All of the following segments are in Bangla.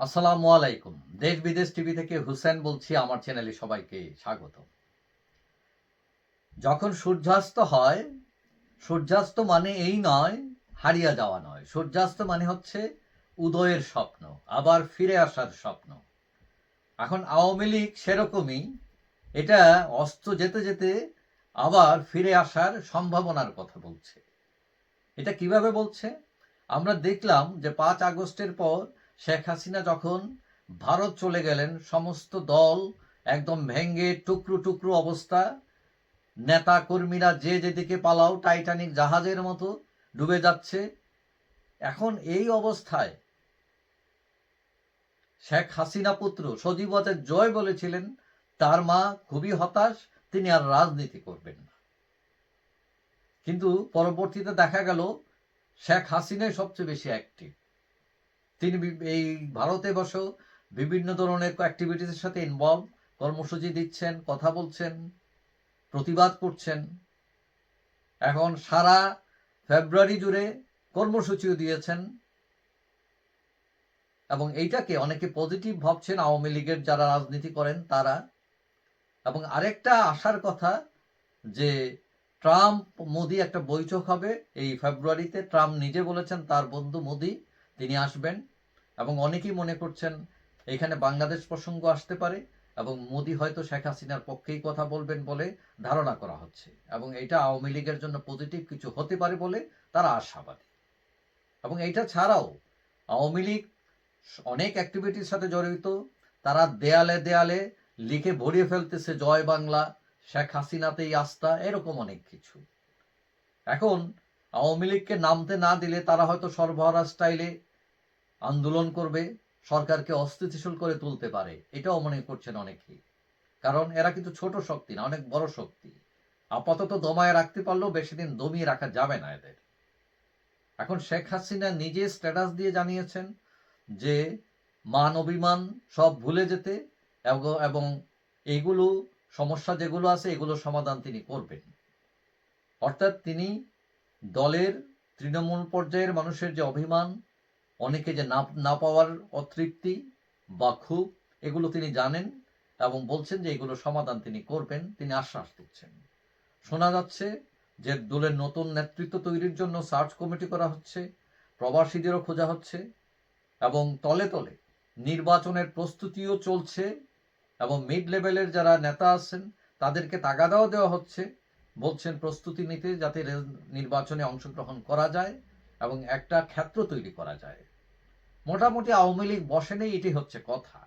আসসালামু আলাইকুম। দেশ বিদেশ টিভি থেকে হুসেন বলছি, আমার চ্যানেলে সবাইকে স্বাগত। যখন সূর্যাস্ত হয়, সূর্যাস্ত মানে এই নয়, হারিয়ে যাওয়া নয়। সূর্যাস্ত মানে হচ্ছে উদয়ের স্বপ্ন, আবার ফিরে আসার স্বপ্ন। এখন আওয়ামী লীগ সেরকমই, এটা অস্ত যেতে যেতে আবার ফিরে আসার সম্ভাবনার কথা বলছে। এটা কীভাবে বলছে? আমরা দেখলাম যে পাঁচ আগস্টের পর শেখ হাসিনা যখন ভারত চলে গেলেন, সমস্ত দল একদম ভেঙ্গে টুকরো টুকরো অবস্থা। নেতা কর্মীরা যে যেদিকে পালাও, টাইটানিক জাহাজের মতো ডুবে যাচ্ছে। এখন এই অবস্থায় শেখ হাসিনা পুত্র সজীবতের জয় বলেছিলেন, তার মা খুবই হতাশ, তিনি আর রাজনীতি করবেন না। কিন্তু পরবর্তীতে দেখা গেল, শেখ হাসিনাই সবচেয়ে বেশি অ্যাক্টিভ তিনি এই ভারতে বসেও বিভিন্ন ধরনের অ্যাক্টিভিটিসের সাথে ইনভলভ কর্মসূচি দিচ্ছেন, কথা বলছেন, প্রতিবাদ করছেন। এখন সারা ফেব্রুয়ারি জুড়ে কর্মসূচিও দিয়েছেন। এবং এইটাকে অনেকে পজিটিভ ভাবছেন, আওয়ামী লীগের যারা রাজনীতি করেন তারা। এবং আরেকটা আসার কথা যে ট্রাম্প, মোদি একটা বৈঠক হবে এই ফেব্রুয়ারিতে। ট্রাম্প নিজে বলেছেন, তার বন্ধু মোদি, তিনি আসবেন। এবং অনেকেই মনে করছেন এখানে বাংলাদেশ প্রসঙ্গ আসতে পারে এবং মোদি হয়তো শেখ হাসিনার পক্ষেই কথা বলবেন বলে ধারণা করা হচ্ছে এবং এটা আওয়ামী লীগের জন্য পজিটিভ কিছু হতে পারে বলে তারা আশাবাদী। এবং এটা ছাড়াও আওয়ামী লীগ অনেক অ্যাক্টিভিটির সাথে জড়িত, তারা দেয়ালে দেয়ালে লিখে ভরিয়ে ফেলতেছে, জয় বাংলা, শেখ হাসিনাতেই আস্থা, এরকম অনেক কিছু। এখন আওয়ামী লীগকে নামতে না দিলে তারা হয়তো সর্বহারা স্টাইলে আন্দোলন করবে, সরকারকে অস্থিতিশীল করে তুলতে পারে। এটাও মনে করছেন অনেকেই। কারণ এরা কিন্তু ছোট শক্তি না, অনেক বড় শক্তি। আপাতত দমায় রাখতে পারলেও বেশি দিন দমিয়ে রাখা যাবে না এদের। এখন শেখ হাসিনা নিজে স্ট্যাটাস দিয়ে জানিয়েছেন যে, মান অভিমান সব ভুলে যেতে এবং- এগুলো, সমস্যা যেগুলো আছে এগুলো সমাধান তিনি করবেন। অর্থাৎ তিনি দলের তৃণমূল পর্যায়ের মানুষের যে অভিমান অনেকে যে না না পাওয়ার অতৃপ্তি বা ক্ষোভ, এগুলো তিনি জানেন এবং বলছেন যে এগুলো সমাধান তিনি করবেন, তিনি আশ্বাস দিচ্ছেন। শোনা যাচ্ছে যে দলের নতুন নেতৃত্ব তৈরির জন্য সার্চ কমিটি করা হচ্ছে, প্রবাসীদেরও খোঁজা হচ্ছে এবং তলে তলে নির্বাচনের প্রস্তুতিও চলছে এবং মিড লেভেলের যারা নেতা আছেন, তাদেরকে তাগাদাও দেওয়া হচ্ছে, বলছেন প্রস্তুতি নিতে যাতে নির্বাচনে অংশগ্রহণ করা যায়। এবং একটা ক্ষেত্র তৈরি করা যায়। মোটামুটি আওয়ামী লীগ বসেনি এটি হচ্ছে কথা।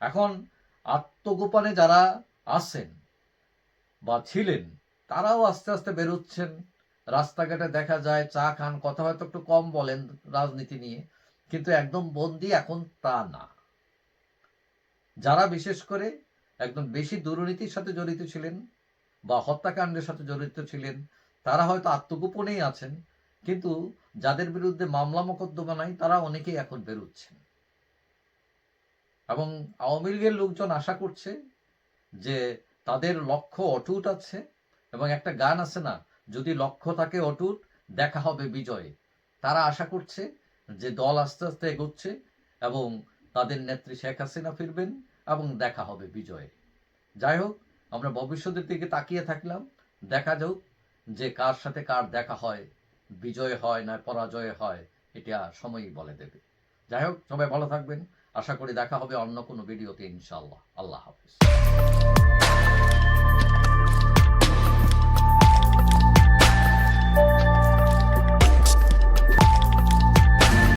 এখন আত্মগোপনে যারা আছেন বা ছিলেন, তারাও আস্তে আস্তে বেরোচ্ছেন। রাস্তাঘাটে দেখা যায়, চা খান, কথা হয়তো একটু কম বলেন রাজনীতি নিয়ে, কিন্তু একদম বন্দি এখন তা না। যারা বিশেষ করে একদম বেশি দুর্নীতির সাথে জড়িত ছিলেন বা হত্যাকাণ্ডের সাথে জড়িত ছিলেন, তারা হয়তো আত্মগোপনেই আছেন। কিন্তু যাদের বিরুদ্ধে মামলা মোকদ্দমা নাই, তারা অনেকেই এখন বেরোচ্ছেন। এবং আওয়ামী লীগের লোকজন আশা করছে যে তাদের লক্ষ্য অটুট আছে এবং একটা গান আছে না, যদি লক্ষ্য থাকে অটুট, দেখা হবে বিজয়ে। তারা আশা করছে যে দল আস্তে আস্তে এগোচ্ছে এবং তাদের নেত্রী শেখ হাসিনা ফিরবেন এবং দেখা হবে বিজয়ে। যাই হোক, আমরা ভবিষ্যতের দিকে তাকিয়ে থাকলাম। দেখা যাক যে কার সাথে কার দেখা হয়। বিজয় হয় না পরাজয় হয়, এটা সময়ই বলে দেবে। যাই হোক, সবাই ভালো থাকবেন। আশা করি দেখা হবে অন্য কোনো ভিডিওতে ইনশাআল্লাহ। আল্লাহ হাফিজ।